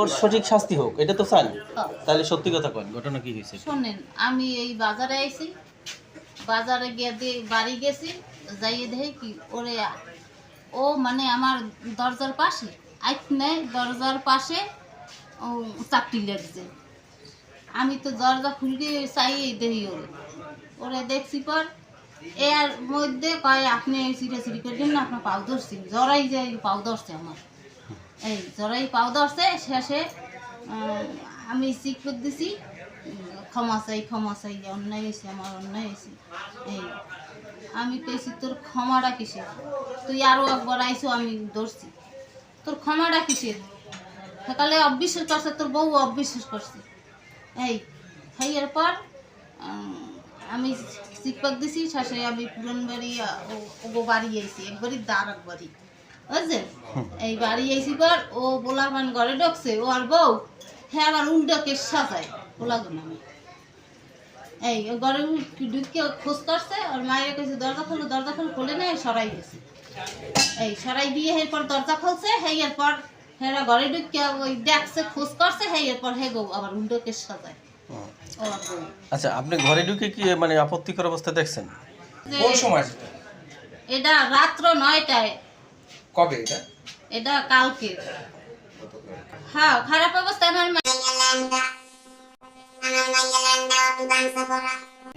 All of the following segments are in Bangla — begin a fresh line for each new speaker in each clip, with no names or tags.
ওর সঠিক শাস্তি হোক এটা তো চান। তাহলে সত্যি কথা কন ঘটনা কি হয়েছে?
শোনেন আমি এই বাজারে আইছি বাজারে গিয়ে বাড়ি গেছি যাইয়ে দেখি কি ওরে ও মানে আমার দরজার পাশে আইক নেই দরজার পাশে ও চাকরি লাগছে। আমি তো দরজা খুলকে চাই দেখি ওরে। ওরে দেখছি পর এর মধ্যে কয় আপনি সিঁড়ে সিঁড়ি করবেন না আপনার পাও ধরছি জরাই যাই পাও ধরছে আমার। এই জরাই পাও ধরছে শেষে আমি চিক দিছি। ক্ষমা চাই ক্ষমা চাই অন্যায় হয়েছে আমার অন্যায় হয়েছে। এই আমি পেয়েছি তোর ক্ষমাটা কিসের? তুই আরও একবার আইসো আমি ধরছি। তোর ক্ষমাটা কিসের? সকালে অবিশ্বাস করছে তোর বউ অবিশ্বাস করছে। এই খাইয়ের পর আমি শিক্ষক দিছি শেষে আমি পুরন বাড়ি আহ, ও- বাড়ি আইছি একবারই দাঁড় একবারই। এই বাড়ি আইছি পর ও পোলাপান ঘরে ঢুকছে ও আর বউ। হ্যাঁ আবার উল্টো কেস সাজায় পোলাগুন আমি এই ও ঘরে ঢুকে খোঁজ করছে আর মায়ের কাছে দরজা খুলো দরজা খুলো খুলে নেয় সরাই গেছে। এই সরাই দিয়ে এরপর দরজা খুলছে হ্যাঁ এরপর হেরা ঘরে ঢুকে ওই দেখছে খোঁজ করছে হ্যাঁ এরপর হে গো আবার উল্টো কেস সাজায়
আচ্ছা আপনি ঘরে ঢুকে কি মানে আপত্তিকর অবস্থা দেখছেন?
কোন সময়
এটা রাত্র নয়টায়
কবে এটা?
এটা কালকে। হ্যাঁ খারাপ অবস্থা আমার মা-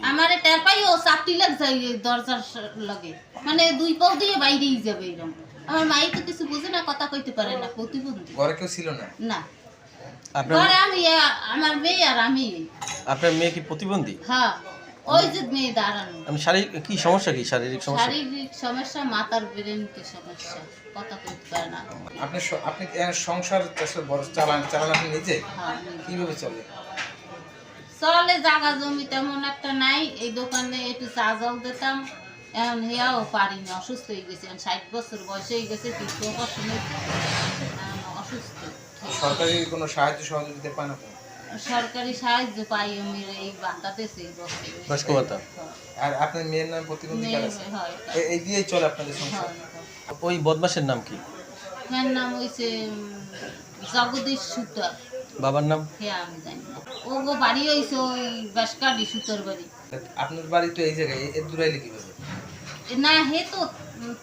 আমার টের পাই ও চাপটি লাগ যায় দরজার লাগে। মানে দুই পাও দিয়ে বাইরেই যাবে এরকম আমার মাই তো কিছু বুঝে না কথা কইতে পারে না প্রতিবন্ধী।
ঘরে কেউ ছিল না?
না।
আপনার
ঘরে আমি আমার মেয়ে আর আমি।
আপনার মেয়ে কি প্রতিবন্ধী?
হ্যাঁ। ওই যে মেয়ে দাঁড়ানো।
আমি শারীরিক কি সমস্যা কি? শারীরিক সমস্যা?
শারীরিক সমস্যা মাথার ব্রেনকে সমস্যা কথা কইতে পারে না।
আপনি স- আপনি সংসার চাষের বড় চালান চালান আপনি নিজে?
হ্যাঁ
কীভাবে চলে?
চলে জায়গা জমি তেমন একটা নাই এই দোকানে একটু চা জল দিতাম। এখন হেয়াও পারি না অসুস্থ হয়ে গেছে। এখন ষাট বছর বয়স হয়ে গেছে অসুস্থ।
সরকারি কোনো সাহায্য সহযোগিতা পান আপনি
সরকারি সাহায্য পাই আমি এই এই বছর।
বয়স্ক
আর আপনার মেয়ের নাম প্রতিবন্ধী
মেয়ে
আছে?
হয়।
এই দিয়েই চলে আপনাদের সংসার।
ওই বদমাসের নাম কি?
হ্যাঁ নাম হয়েছে জগদীশ সুতর।
বাবার নাম?
হ্যাঁ আমি জানি ও গো বাড়ি হয়েছে ওই বাসকাডি সুতোর বাড়ি।
আপনার বাড়ি তো এই জায়গায় এ- দূরাইলে কীভাবে?
না হে তো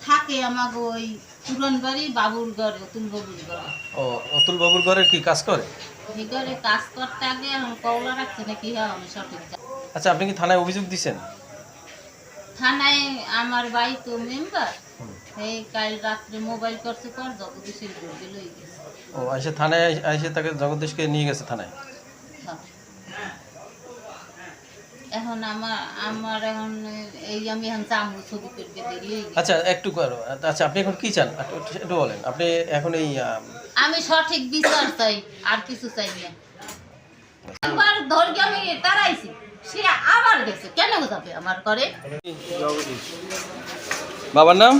থাকে আমাকে ওই পুরন বাড়ি বাবুর ঘরে অতুল বাবুর ঘরে।
ও অতুল বাবুর ঘরে কি কাজ করে?
এই ঘরে কাজ করতে আগে কওলা রাখছে হ্যাঁ আমি সঠিক
আচ্ছা আপনি কি থানায় অভিযোগ দিছেন?
থানায় আমার বাই তো মেম্বার এই কাল রাত্রে মোবাইল করছে পর জগদীশের ঘুরতে লই গেছে।
ও এসে থানায় এসে তাকে জগদীশকে নিয়ে গেছে থানায়
হ্যাঁ। এখন আমার আমার এখন এই আমি এখন চামড় ছবি করবে দেরি
আচ্ছা একটু করো। আচ্ছা আপনি এখন কি চান? একটু একটু বলেন। আপনি এখন এই আমি
সঠিক বিচার চাই আর কিছু চাই না। একবার ধরকে আমি তারাইছি সে আবার গেছে। কেন যাবে আমার করে
বাবার নাম?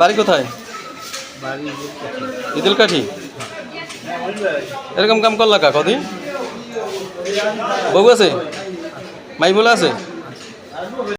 বাড়ি কোথায়? ইদুল কাঠি? এরকম কাম করলা কা কদিন? বউ আছে? মাই আছে?